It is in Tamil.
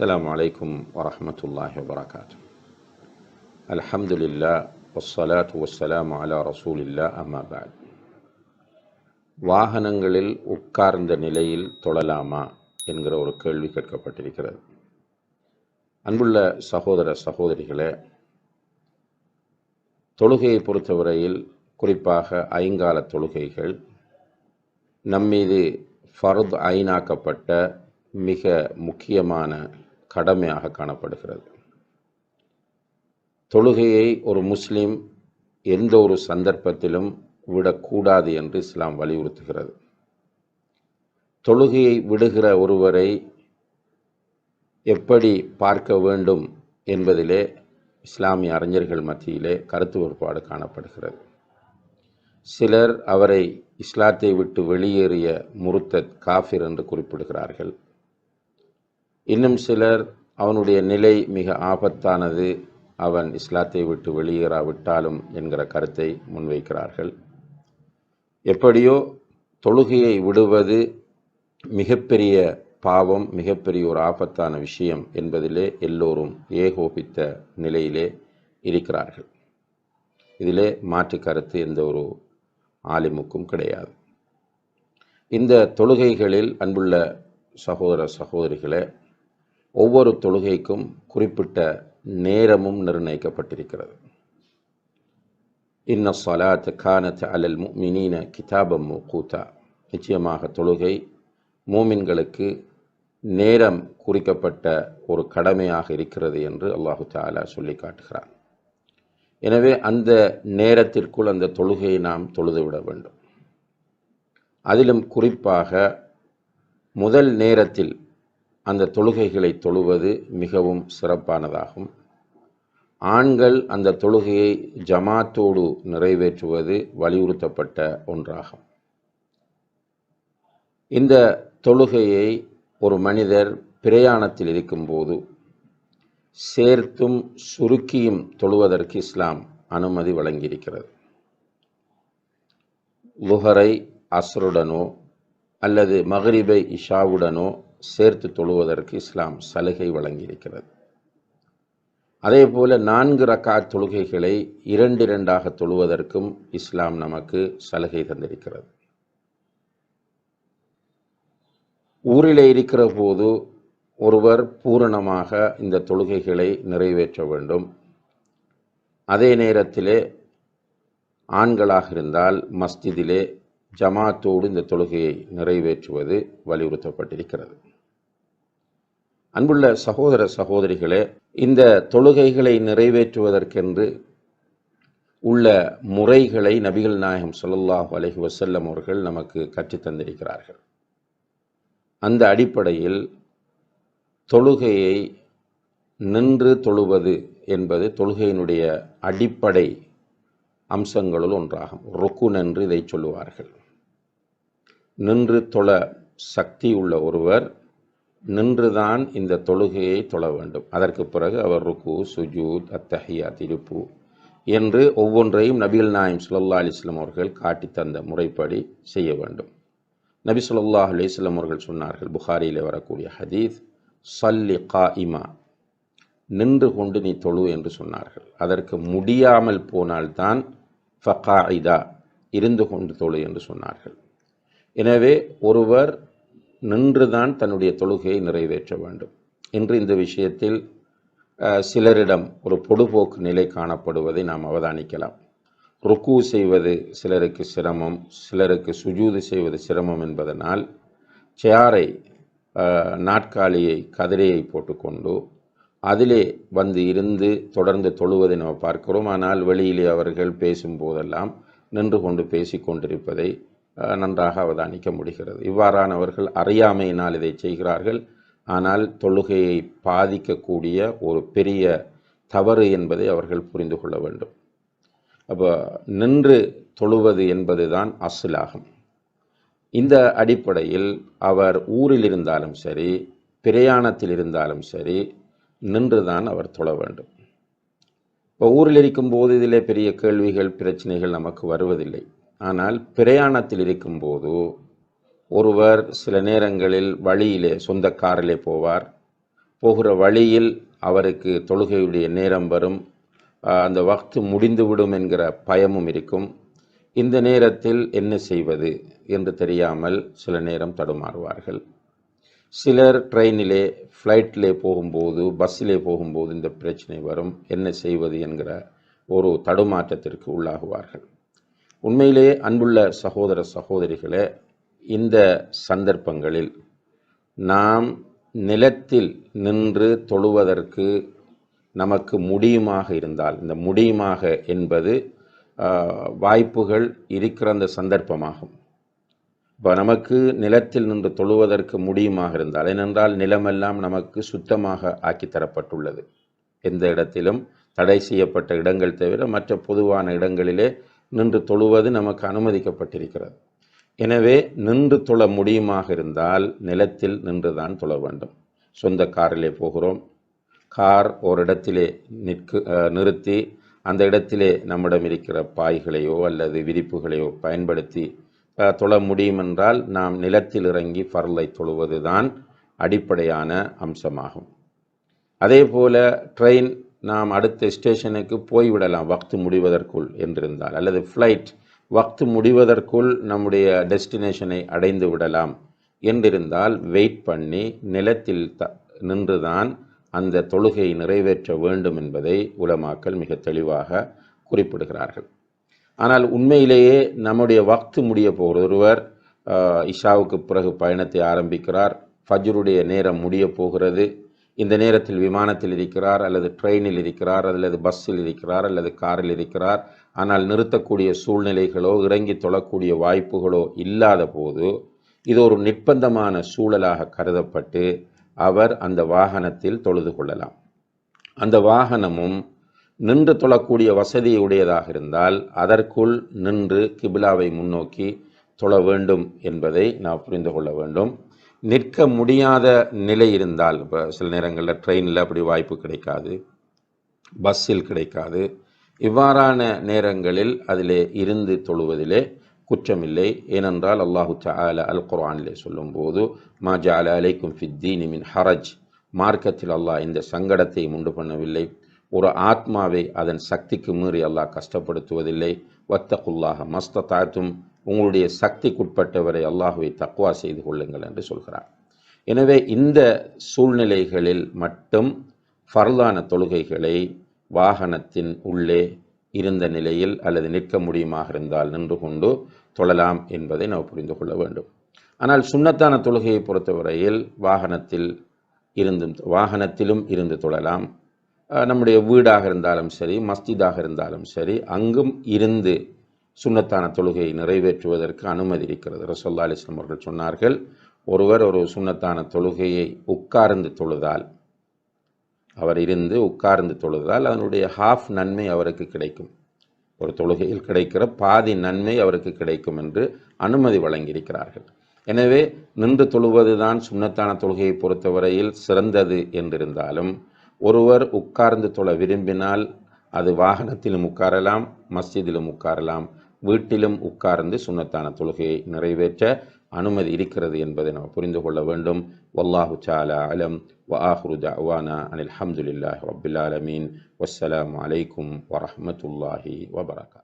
السلام عليكم ورحمة الله وبركاته الحمد لله والصلاة والسلام على رسول الله أما بعد வாகனங்களில் உட்கார்ந்த நிலையில் தொழலாமா என்கிற ஒரு கேள்வி கேட்கப்பட்டிருக்கிறது அன்புள்ள சகோதர சகோதரிகளே தொழுகையை பொறுத்தவரையில் குறிப்பாக ஐங்கால தொழுகைகள் நம்மீது ஃபர்த் ஐனாக்கப்பட்ட மிக முக்கியமான கடமையாக காணப்படுகிறது. தொழுகையை ஒரு முஸ்லீம் எந்த ஒரு சந்தர்ப்பத்திலும் விடக்கூடாது என்று இஸ்லாம் வலியுறுத்துகிறது. தொழுகையை விடுகிற ஒருவரை எப்படி பார்க்க வேண்டும் என்பதிலே இஸ்லாமிய அறிஞர்கள் மத்தியிலே கருத்து வேறுபாடு காணப்படுகிறது. சிலர் அவரை இஸ்லாத்தை விட்டு வெளியேறிய முருத்தத் காஃபிர் என்று குறிப்பிடுகிறார்கள். இன்னும் சிலர் அவனுடைய நிலை மிக ஆபத்தானது. அவன் இஸ்லாத்தை விட்டு வெளியேறாவிட்டாலும் என்கிற கருத்தை முன்வைக்கிறார்கள். எப்படியோ தொழுகையை விடுவது மிகப்பெரிய பாவம் மிகப்பெரிய ஒரு ஆபத்தான விஷயம் என்பதிலே எல்லோரும் ஏகோபித்த நிலையிலே இருக்கிறார்கள். இதிலே மாற்று கருத்து எந்த ஒரு ஆலிமுக்கும் கிடையாது. இந்த தொழுகைகளில் அன்புள்ள சகோதர சகோதரிகளே ஒவ்வொரு தொழுகைக்கும் குறிப்பிட்ட நேரமும் நிர்ணயிக்கப்பட்டிருக்கிறது. இன்ன சலாத் கானத் அலல் முமினீன கிதாபம் கூத்தா நிச்சயமாக தொழுகை மூமின்களுக்கு நேரம் குறிக்கப்பட்ட ஒரு கடமையாக இருக்கிறது என்று அல்லாஹு தாலா சொல்லி காட்டுகிறார் எனவே அந்த நேரத்திற்குள் அந்த தொழுகையை நாம் தொழுதுவிட வேண்டும். அதிலும் குறிப்பாக முதல் நேரத்தில் அந்த தொழுகைகளை தொழுவது மிகவும் சிறப்பானதாகும். ஆண்கள் அந்த தொழுகையை ஜமாத்தோடு நிறைவேற்றுவது வலியுறுத்தப்பட்ட ஒன்றாகும். இந்த தொழுகையை ஒரு மனிதர் பிரயாணத்தில் இருக்கும்போது சேர்த்தும் சுருக்கியும் தொழுவதற்கு இஸ்லாம் அனுமதி வழங்கியிருக்கிறது. லுஹரை அஸ்ருடனோ அல்லது மகரிபை இஷாவுடனோ சேர்த்து தொழுவதற்கு இஸ்லாம் சலுகை வழங்கியிருக்கிறது. அதே போல் நான்கு ரக்கா தொழுகைகளை இரண்டு இரண்டாக தொழுவதற்கும் இஸ்லாம் நமக்கு சலுகை தந்திருக்கிறது. ஊரிலே இருக்கிற போது ஒருவர் பூரணமாக இந்த தொழுகைகளை நிறைவேற்ற வேண்டும். அதே நேரத்திலே ஆண்களாக இருந்தால் மஸ்ஜிதிலே ஜமாத்தோடு இந்த தொழுகையை நிறைவேற்றுவது வலியுறுத்தப்பட்டிருக்கிறது. அன்புள்ள சகோதர சகோதரிகளே இந்த தொழுகைகளை நிறைவேற்றுவதற்கென்று உள்ள முறைகளை நபிகள் நாயகம் சொல்லல்லாஹு அலஹி வசல்லம் அவர்கள் நமக்கு கற்றுத்தந்திருக்கிறார்கள் அந்த அடிப்படையில் தொழுகையை நின்று தொழுவது என்பது தொழுகையினுடைய அடிப்படை அம்சங்களுள் ஒன்றாகும். ருக்குன் என்று இதை சொல்லுவார்கள். நின்று தொழ சக்தி உள்ள ஒருவர் நின்றுதான் இந்த தொழுகையை தொழ வேண்டும். அதற்கு பிறகு அவர் ருக்கு சுஜூத் அத்தஹியா திருப்பு என்று ஒவ்வொன்றையும் நபிகள் நாயம் சுல்லா அலிஸ்லாம் அவர்கள் காட்டி தந்த முறைப்படி செய்ய வேண்டும். நபி சொல்லா அலிஸ்லாம் அவர்கள் சொன்னார்கள் புகாரியில் வரக்கூடிய ஹதீஸ் சல்லி கா இமா நின்று கொண்டு நீ தொழு என்று சொன்னார்கள். அதற்கு முடியாமல் போனால்தான் இதா இருந்து கொண்டு தொழு என்று சொன்னார்கள். எனவே ஒருவர் நின்றுதான் தன்னுடைய தொழுகையை நிறைவேற்ற வேண்டும். இன்று இந்த விஷயத்தில் சிலரிடம் ஒரு பொடுபோக்கு நிலை காணப்படுவதை நாம் அவதானிக்கலாம். ருக்கு செய்வது சிலருக்கு சிரமம் சிலருக்கு சுஜூது செய்வது சிரமம் என்பதனால் சேரை நாட்காலியை கதிரையை போட்டுக்கொண்டு அதிலே வந்து இருந்து தொடர்ந்து தொழுவதை நாம் பார்க்கிறோம். ஆனால் வெளியிலே அவர்கள் பேசும்போதெல்லாம் நின்று கொண்டு பேசி கொண்டிருப்பதை நன்றாக அவதானிக்க முடிகிறது. இவ்வாறானவர்கள் அறியாமையினால் இதை செய்கிறார்கள். ஆனால் தொழுகையை பாதிக்கக்கூடிய ஒரு பெரிய தவறு என்பதை அவர்கள் புரிந்து கொள்ள வேண்டும். அப்போ நின்று தொழுவது என்பது தான் அசிலாகும் இந்த அடிப்படையில் அவர் ஊரில் இருந்தாலும் சரி பிரயாணத்தில் இருந்தாலும் சரி நின்றுதான் அவர் தொழ வேண்டும். இப்போ ஊரில் இருக்கும்போது இதிலே பெரிய கேள்விகள் பிரச்சனைகள் நமக்கு வருவதில்லை. ஆனால் பிரயாணத்தில் இருக்கும்போது ஒருவர் சில நேரங்களில் வழியிலே சொந்த காரிலே போவார். போகிற வழியில் அவருக்கு தொழுகையுடைய நேரம் வரும். அந்த வக்து முடிந்துவிடும் என்கிற பயமும் இருக்கும். இந்த நேரத்தில் என்ன செய்வது என்று தெரியாமல் சில நேரம் தடுமாறுவார்கள். சிலர் ட்ரெயினிலே ஃப்ளைட்டிலே போகும்போது பஸ்ஸிலே போகும்போது இந்த பிரச்சனை வரும். என்ன செய்வது என்கிற ஒரு தடுமாற்றத்திற்கு உள்ளாகுவார்கள். உண்மையிலேயே அன்புள்ள சகோதர சகோதரிகளே இந்த சந்தர்ப்பங்களில் நாம் நிலத்தில் நின்று தொழுவதற்கு நமக்கு முடியுமாக இருந்தால் இந்த முடியுமாக என்பது வாய்ப்புகள் இருக்கிற அந்த சந்தர்ப்பமாகும். இப்போ நமக்கு நிலத்தில் நின்று தொழுவதற்கு முடியுமாக இருந்தால் ஏனென்றால் நிலமெல்லாம் நமக்கு சுத்தமாக ஆக்கித்தரப்பட்டுள்ளது. எந்த இடத்திலும் தடை செய்யப்பட்ட இடங்கள் தவிர மற்ற பொதுவான இடங்களிலே நின்று தொழுவது நமக்கு அனுமதிக்கப்பட்டிருக்கிறது. எனவே நின்று தொழ முடியுமாக இருந்தால் நிலத்தில் நின்றுதான் தொழ வேண்டும். சொந்த காரிலே போகிறோம். கார் ஒரு இடத்திலே நிற்கு நிறுத்தி அந்த இடத்திலே நம்மிடம் இருக்கிற பாய்களையோ அல்லது விரிப்புகளையோ பயன்படுத்தி அஹ், தொழ முடியுமென்றால் நாம் நிலத்தில் இறங்கி ஃபர்லை தொழுவதுதான் அடிப்படையான அம்சமாகும். அதே போல் ட்ரெயின் நாம் அடுத்த ஸ்டேஷனுக்கு போய்விடலாம் வக்து முடிவதற்குள் என்றிருந்தால் அல்லது ஃப்ளைட் வக்து முடிவதற்குள் நம்முடைய டெஸ்டினேஷனை அடைந்து விடலாம் என்றிருந்தால் வெயிட் பண்ணி நிலத்தில் த நின்றுதான் அந்த தொழுகை நிறைவேற்ற வேண்டும் என்பதை உலமாக்கள் மிக தெளிவாக குறிப்பிடுகிறார்கள். ஆனால் உண்மையிலேயே நம்முடைய வக்து முடிய போகிற ஒருவர் இஷாவுக்கு பிறகு பயணத்தை ஆரம்பிக்கிறார் ஃபஜ்ருடைய நேரம் முடிய போகிறது இந்த நேரத்தில் விமானத்தில் இருக்கிறார் அல்லது ட்ரெயினில் இருக்கிறார் அல்லது பஸ்ஸில் இருக்கிறார் அல்லது காரில் இருக்கிறார். ஆனால் நிறுத்தக்கூடிய சூழ்நிலைகளோ இறங்கி தொழக்கூடிய வாய்ப்புகளோ இல்லாத போது இது ஒரு நிர்பந்தமான சூழலாக கருதப்பட்டு அவர் அந்த வாகனத்தில் தொழுது கொள்ளலாம். அந்த வாகனமும் நின்று தொழக்கூடிய வசதியுடையதாக இருந்தால் அதற்குள் நின்று கிபிலாவை முன்னோக்கி தொழ வேண்டும் என்பதை நாம் புரிந்து கொள்ள வேண்டும். நிற்க முடியாத நிலை இருந்தால் இப்போ சில நேரங்களில் ட்ரெயினில் அப்படி வாய்ப்பு கிடைக்காது பஸ்ஸில் கிடைக்காது. இவ்வாறான நேரங்களில் அதிலே இருந்து தொழுவதிலே குற்றமில்லை. ஏனென்றால் அல்லாஹு அல அல் குரானிலே சொல்லும்போது மா ஜால அலைக்கும் ஃபித்தீனி மின் ஹரஜ். மார்க்கத்தில் அல்லாஹ் இந்த சங்கடத்தை உண்டு பண்ணவில்லை. ஒரு ஆத்மாவை அதன் சக்திக்கு மீறி அல்லாஹ் கஷ்டப்படுத்துவதில்லை. வத்தகுல்லாஹ மஸ்ததாத்தும் உங்களுடைய சக்திக்குட்பட்டவரை அல்லாஹுவை தக்குவா செய்து கொள்ளுங்கள் என்று சொல்கிறார். எனவே இந்த சூழ்நிலைகளில் மட்டும் ஃபர்லான தொழுகைகளை வாகனத்தின் உள்ளே இருந்த நிலையில் அல்லது நிற்க முடியுமாக இருந்தால் நின்று கொண்டு தொழலாம் என்பதை நாம் புரிந்து கொள்ள வேண்டும். ஆனால் சுண்ணத்தான தொழுகையை பொறுத்தவரையில் வாகனத்தில் இருந்தும் வாகனத்திலும் இருந்து தொழலாம். நம்முடைய வீடாக இருந்தாலும் சரி மஸ்ஜிதாக இருந்தாலும் சரி அங்கும் இருந்து சுண்ணத்தான தொழுகையை நிறைவேற்றுவதற்கு அனுமதி இருக்கிறது. ரசோல்லா அலிஸ்லாம் அவர்கள் சொன்னார்கள் ஒருவர் ஒரு சுன்னத்தான தொழுகையை உட்கார்ந்து தொழுதால் அவர் இருந்து உட்கார்ந்து தொழுதால் அதனுடைய ஹாஃப் நன்மை அவருக்கு கிடைக்கும். ஒரு தொழுகையில் கிடைக்கிற பாதி நன்மை அவருக்கு கிடைக்கும் என்று அனுமதி வழங்கியிருக்கிறார்கள். எனவே நின்று தொழுவதுதான் சுண்ணத்தான தொழுகையை பொறுத்தவரையில் சிறந்தது என்றிருந்தாலும் ஒருவர் உட்கார்ந்து தொழ விரும்பினால் அது வாகனத்திலும் உட்காரலாம் மஸ்ஜிதிலும் உட்காரலாம் வீட்டிலும் உட்கார்ந்து சுண்ணத்தான தொழுகையை நிறைவேற்ற அனுமதி இருக்கிறது என்பதை நாம் புரிந்து கொள்ள வேண்டும். வல்லாஹு சாலா அலம். வ அனில் ஹம்துலில்லாஹ் ரபில் ஆலமீன். வஸ்ஸலாம் அலைக்கும் வரமத்துல்லாஹி வபரகா